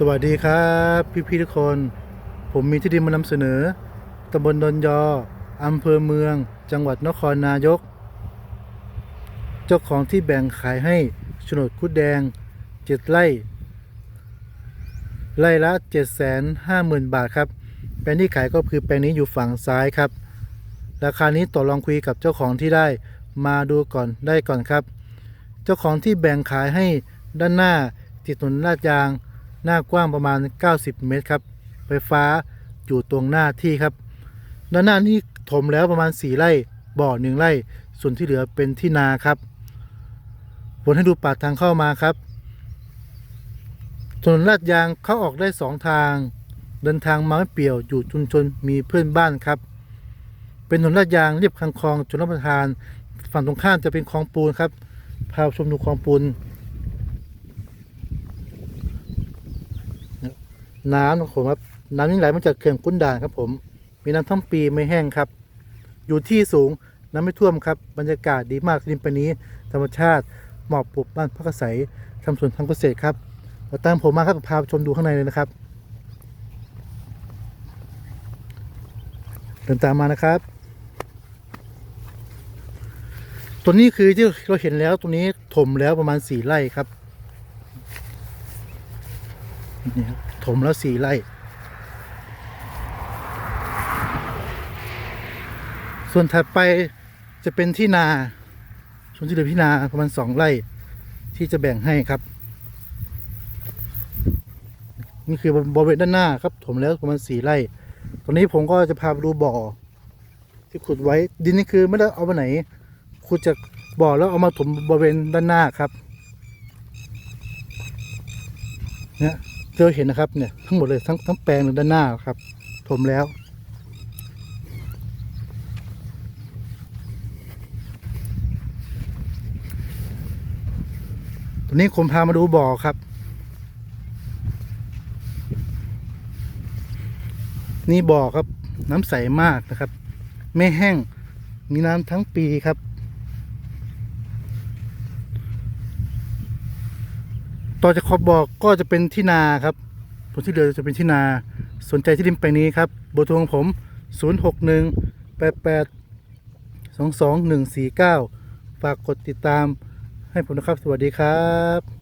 สวัสดีครับพี่พี่ๆทุกคน ผมมีที่ดินมานำเสนอตำบลดอนยออำเภอเมือง จังหวัดนครนายก เจ้าของที่แบ่งขายให้โฉนดคุดแดงเจ็ดไร่ ไร่ละ 7 5 0 0 0 0 บาทครับ แปลงที่ขายก็คือแปลงนี้อยู่ฝั่งซ้ายครับ ราคานี้ต่อรองคุยกับเจ้าของที่ได้มาดูก่อนได้ก่อนครับ เจ้าของที่แบ่งขายให้ด้านหน้าติดถนนลาดยาง หน้ากว้างประมาณ 90 เมตรครับ ไฟฟ้าอยู่ตรงหน้าที่ครับ ด้านหน้านี่ถมแล้วประมาณ 4 ไร่บ่อหนึ่งไร่ ส่วนที่เหลือเป็นที่นาครับวนให้ดูปากทางเข้ามาครับถนนลาดยางเข้าออกได้ 2 ทาง เดินทางมาไม่เปี่ยวอยู่ชุมชนมีเพื่อนบ้านครับ เป็นถนนลาดยางเรียบคังคลองชนรับประทาน ฝั่งตรงข้ามจะเป็นคลองปูนครับพาชมดูคลองปูน น้ำของผมครับน้ำนี่ไหลมาจากเขื่อนกุ้นด่านครับผม มีน้ำทั้งปีไม่แห้งครับ อยู่ที่สูงน้ำไม่ท่วมครับ บรรยากาศดีมากริมปนี้ ธรรมชาติเหมาะปลูกบ้านพักอาศัยทำสวนทำเกษตรครับมาตามผมมาครับพาชมดูข้างในเลยนะครับเดินตามมานะครับ ตัวนี้คือที่เราเห็นแล้วตัวนี้ถมแล้วประมาณสี่ไร่ครับ นี่ครับถมแล้วสี่ไร่ ส่วนถัดไปจะเป็นที่นาส่วนที่เหลือที่นาประมาณสองไร่ที่จะแบ่งให้ครับ นี่คือบริเวณด้านหน้าครับ ถมแล้วประมาณสี่ไร่ ตอนนี้ผมก็จะพาไปดูบ่อ ที่ขุดไว้ดินนี่คือไม่ได้เอาไปไหนขุดจากบ่อแล้วเอามาถมบริเวณด้านหน้าครับ เนี่ย เจอเห็นนะครับเนี่ยทั้งหมดเลยทั้งทั้งแปลงเลยด้านหน้าครับถมแล้วตอนนี้ผมพามาดูบ่อครับ นี่บ่อครับน้ำใสมากนะครับ ไม่แห้งมีน้ำทั้งปีครับ ต่อจากขอบบ่อก็จะเป็นที่นาครับผลที่เหลือจะเป็นที่นาสนใจที่ดินแปลงนี้ครับเบอร์โทรของผม 061 88 22149 ฝากกดติดตามให้ผมนะครับ สวัสดีครับ